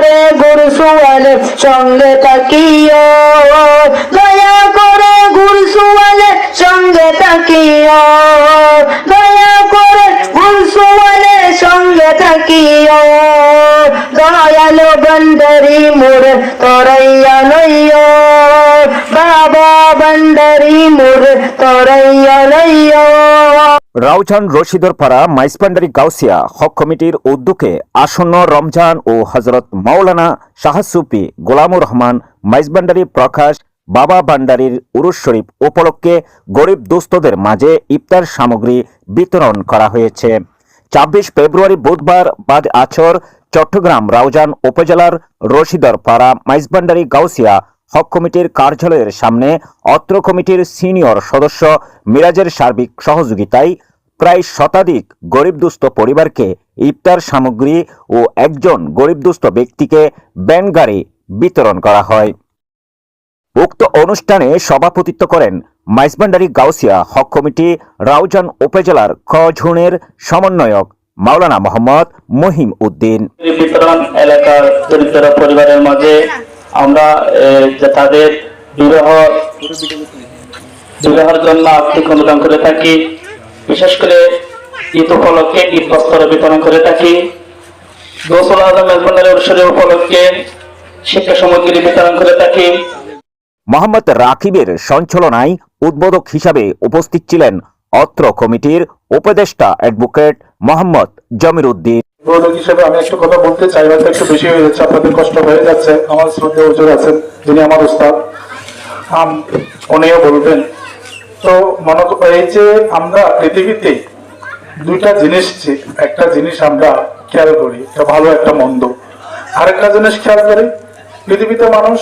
করে গুরসুয়ালের সঙ্গে তাকিও। দয়া করে গুরসুয়ালের সঙ্গে তাকিও। দয়া করে গুরসুয়ালের সঙ্গে তাকিও। দয়ালো বন্দরি মোর তরাইয়া লইও। বাবা বন্দরি মোর তরাইয়া লইও। রাউজান রশিদরপাড়া মাইসপান্ডারি গাউসিয়া হক কমিটির উদ্যোগে আসন্ন রমজান ও হজরত মাওলানা শাহসুফি গোলামুর রহমান মাইজবান্ডারি প্রকাশ বাবা বান্ডারির উরুস শরীফ উপলক্ষে গরিব দুস্থদের মাঝে ইফতার সামগ্রী বিতরণ করা হয়েছে। ছাব্বিশ ফেব্রুয়ারি বুধবার বাদ আছর, চট্টগ্রাম রাউজান উপজেলার রশিদর রশিদরপাড়া মাইজবান্ডারি গাউসিয়া হক কমিটির কার্যালয়ের সামনে অত্র কমিটির সিনিয়র সদস্য মিরাজের সার্বিক সহযোগিতায় প্রায় শতাধিক গরিব দুস্থ পরিবারকে ইফতার সামগ্রী ও একজন গরিব দুস্থ ব্যক্তিকে ব্যান গাড়ি বিতরণ করা হয়। উক্ত অনুষ্ঠানে সভাপতিত্ব করেন মাইজবান্ডারি গাউসিয়া হক কমিটি, রাউজান উপজেলার খঝুনের সমন্বয়ক মাওলানা মোহাম্মদ মহিম উদ্দিন। বিতরণ এলাকার দরিদ্র পরিবারের মাঝে আমরা তাদের বিবাহ জন্য আর্থিক অনুদান করে থাকি, বিশেষ করে ঈদ উপলক্ষে ঈদ বস্ত্র বিতরণ করে থাকি, গোসল উপলক্ষে শিক্ষা সামগ্রী বিতরণ করে থাকি। মোহাম্মদ রাকিবের সঞ্চালনায় উদ্বোধক হিসাবে উপস্থিত ছিলেন অত্র কমিটির উপদেষ্টা অ্যাডভোকেট মোহাম্মদ জমির উদ্দিন। হিসেবে আমি একটু কথা বলতে একটু বেশি হয়ে যাচ্ছে, আপনাদের কষ্ট হয়ে যাচ্ছে। আমার যিনি আমার উস্তাদ। উনিও বলবেন। তো মনে এই যে আমরা পৃথিবীতে দুইটা জিনিস একটা জিনিস আমরা খেয়াল করি একটা ভালো, একটা মন্দ। আরেকটা জিনিস খেয়াল করি, পৃথিবীতে মানুষ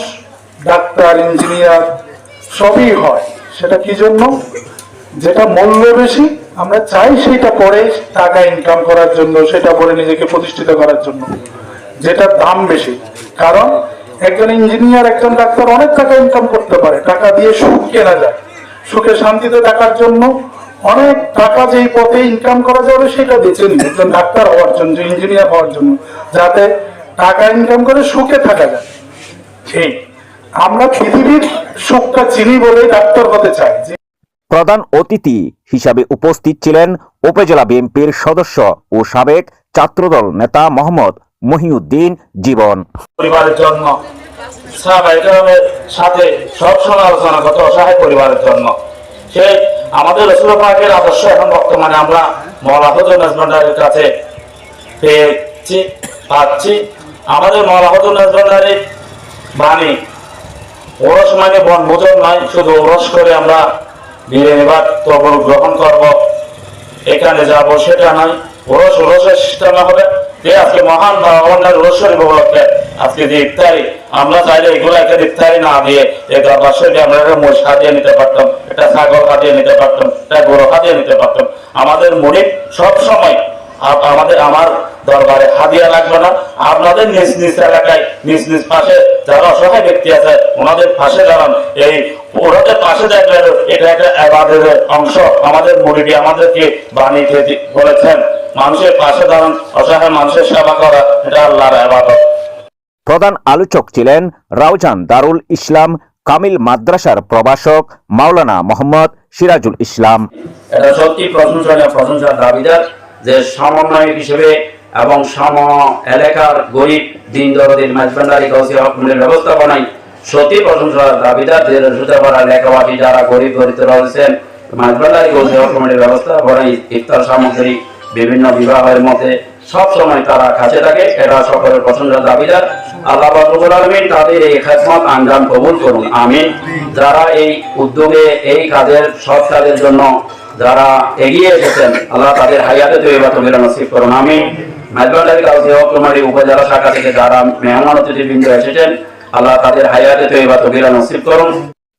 ডাক্তার, ইঞ্জিনিয়ার সবই হয়। সেটা কি জন্য? যেটা মূল্য বেশি আমরা চাই সেটা পরে টাকা ইনকাম করার জন্য, সেটা পরে নিজেকে প্রতিষ্ঠিত করার জন্য। যেটা দাম বেশি। কারণ একজন ইঞ্জিনিয়ার একজন ডাক্তার অনেক টাকা ইনকাম করতে পারে। টাকা দিয়ে সুখ কেনা যায়। সুখে শান্তিতে থাকার জন্য অনেক টাকা যেই পথে ইনকাম করা যাবে, সেটা বেছে নিন একজন ডাক্তার হওয়ার জন্য ইঞ্জিনিয়ার হওয়ার জন্য, যাতে টাকা ইনকাম করে সুখে থাকা যায়। ঠিক আমরা পৃথিবীর সুখটা চিনি বলে ডাক্তার হতে চাই। প্রধান অতিথি হিসাবে উপস্থিত ছিলেন উপজেলা বিএনপির সদস্য ও সাবেক ছাত্রদল নেতা মোহাম্মদ মহিউদ্দিন জীবন। পরিবারের সাহাবাহিকের সাথে সবসময় আলোচনা করতে অসহায় পরিবারের জন্য। সে আমাদের রসুল পাকের আদর্শ এখন বর্তমানে আমরা মৌলাহুদ্দিন নাজমান্ডারের কাছে পেয়েছি, পাচ্ছি। আমাদের মৌলাহুদ্দিন নাজমান্ডারের বাণী, ওরস মানে বনভোজন নয়, শুধু ওরস করে আমরা ধীরে এবার তখন গ্রহণ করব। এখানে যাব সেটা নয়। ওরস ওরসের সিস্টেমে হবে। যে আজকে মহান ভগবানের ওরসের উপলক্ষে। আজকে যে ইফতারি, আমরা চাইলে এগুলো একটা ইফতারি না দিয়ে এই দশকে আমরা একটা মোষ হাতিয়ে নিতে পারতাম, একটা ছাগল হাতিয়ে নিতে পারতাম, একটা গরু হাতিয়ে নিতে পারতাম। আমাদের মনে সব সময় আমাদের আমার দরবারে হাদিয়া লাগবে না। আপনাদের নিজ নিজ এলাকায়, নিজ নিজ পাশে যারা অসহায় ব্যক্তি আছে ওনাদের পাশে দাঁড়ান। এই ওনাদের পাশে দেখলে এটা একটা আবাদের অংশ। আমাদের মুরিদি আমাদেরকে বানিয়ে বলেছেন। মানুষের পাশে দাঁড়ান অসহায় মানুষের সেবা করা এটা আল্লাহর আবাদত। প্রধান আলোচক ছিলেন রাউজান দারুল ইসলাম কামিল মাদ্রাসার প্রভাষক মাওলানা মোহাম্মদ সিরাজুল ইসলাম। এটা সত্যি প্রশংসনীয় প্রশংসার দাবিদার যে সমন্বয়ক হিসেবে এবং সম এলাকার গরিব দিন দরদিন মাঝবান্ডারি গৌসিয়া হকুমের ব্যবস্থাপনায় সত্যি প্রশংসার দাবিদার লেখাবাসী যারা গরিব দরিদ্র রয়েছেন মাঝবান্ডারি গৌসিয়া হকুমের ব্যবস্থাপনায় ইফতার সামগ্রী বিভিন্ন বিবাহের মধ্যে সব সময় তারা কাছে থাকে, এটা সকলের প্রশংসার দাবিদার। আল্লাহ বাবুল আলমিন তাদের এই আঞ্জাম কবুল করুন যারা এই উদ্যোগে এই কাজের, সৎ কাজের জন্য যারা এগিয়ে এসেছেন, আল্লাহ তাদের হায়াতে তৈরি বা তৈরি নসিব করুন আমি হকুমারি উপজেলা শাখা থেকে যারা মেহমান অতিথিবৃন্দ এসেছেন আল্লাহ তাদের হায়াতে তৈরি বা তৈরি নসিব করুন।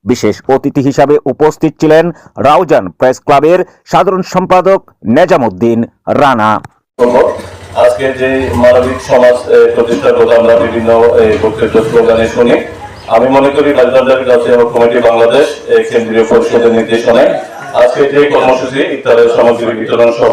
বিশেষ অতিথি হিসাবে উপস্থিত ছিলেন রাউজান প্রেস ক্লাবের সাধারণ সম্পাদক নেজামুদ্দিন রানা। আজকে যে মানবিক সমাজ প্রতিষ্ঠার কথা আমরা বিভিন্ন বক্তব্য স্লোগানে শুনি আমি মনে করি কমিটি বাংলাদেশ কেন্দ্রীয় পরিষদের নির্দেশনায় আজকে যে কর্মসূচি ইফতারের সামগ্রী বিতরণ সহ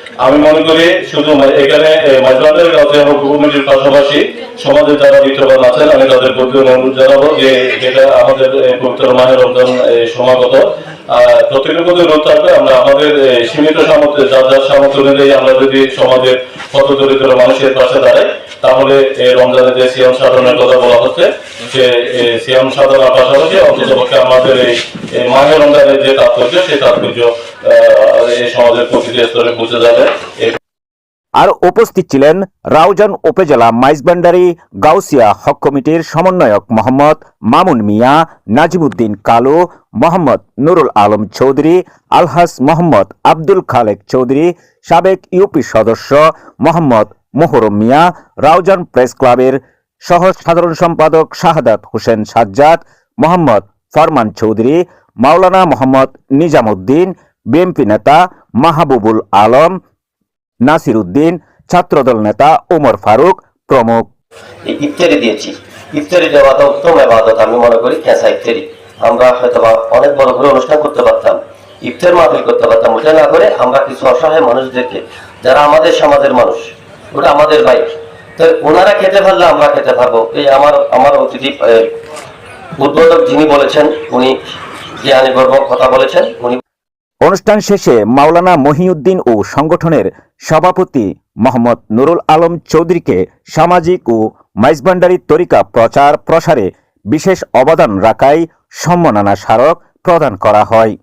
আমি মনে করি শুধু এখানে মাঝবান্ধের কাছে কমিটির পাশাপাশি সমাজে যারা বিত্তবান আছেন, আমি তাদের প্রতি অনুরোধ জানাব যে যেটা আমাদের পবিত্র মাহের রমজান সমাগত। থাকবে, আমরা আমাদের সীমিত সামর্থ্যে যার যার সামর্থ্য অনুযায়ী আমরা যদি সমাজের পথ দরিদ্র মানুষের পাশে দাঁড়াই তাহলে রমজানের যে সিয়াম সাধনের কথা বলা হচ্ছে যে এ, সিয়াম সাধনার পাশাপাশি অন্তত পক্ষে আমাদের এই মাহে রমজানের যে তাৎপর্য সেই তাৎপর্য এই সমাজের প্রতিটি স্তরে পৌঁছে যাবে। আর উপস্থিত ছিলেন রাউজান উপজেলা মাইজবান্ডারি গাউসিয়া হক কমিটির সমন্বয়ক মোহাম্মদ মামুন মিয়া, নাজিমুদ্দিন কালু, মোহাম্মদ নুরুল আলম চৌধুরী, আলহাস মোহাম্মদ আব্দুল খালেক চৌধুরী, সাবেক ইউপি সদস্য মোহাম্মদ মোহরম মিয়া, রাউজান প্রেস ক্লাবের সহ সাধারণ সম্পাদক শাহাদাত হোসেন সাজ্জাদ, মোহাম্মদ ফরমান চৌধুরী, মাওলানা মোহাম্মদ নিজামুদ্দিন বিএনপি নেতা মাহবুবুল আলম নাসির উদ্দিন ছাত্রদল নেতা ওমর ফারুক প্রমুখ। ইফতারি দিয়েছি। ইফতারি দেওয়াটা উত্তম আবাদত, আমি মনে করি খেঁচা ইফতারি। আমরা হয়তো অনেক বড় করে অনুষ্ঠান করতে পারতাম। ইফতার মাহফিল করতে পারতাম। ওটা না করে আমরা কিছু অসহায় মানুষদেরকে, যারা আমাদের সমাজের মানুষ ওটা আমাদের ভাই, তো ওনারা খেতে পারলে আমরা খেতে পারব। এই আমার আমার অতিথি উদ্বোধক যিনি বলেছেন, উনি জ্ঞানী গর্ব কথা বলেছেন, উনি অনুষ্ঠান শেষে মাওলানা মহিউদ্দিন ও সংগঠনের সভাপতি মোহাম্মদ নুরুল আলম চৌধুরীকে সামাজিক ও মাইজবান্ডারি তরিকা প্রচার প্রসারে বিশেষ অবদান রাখায় সম্মাননা স্মারক প্রদান করা হয়।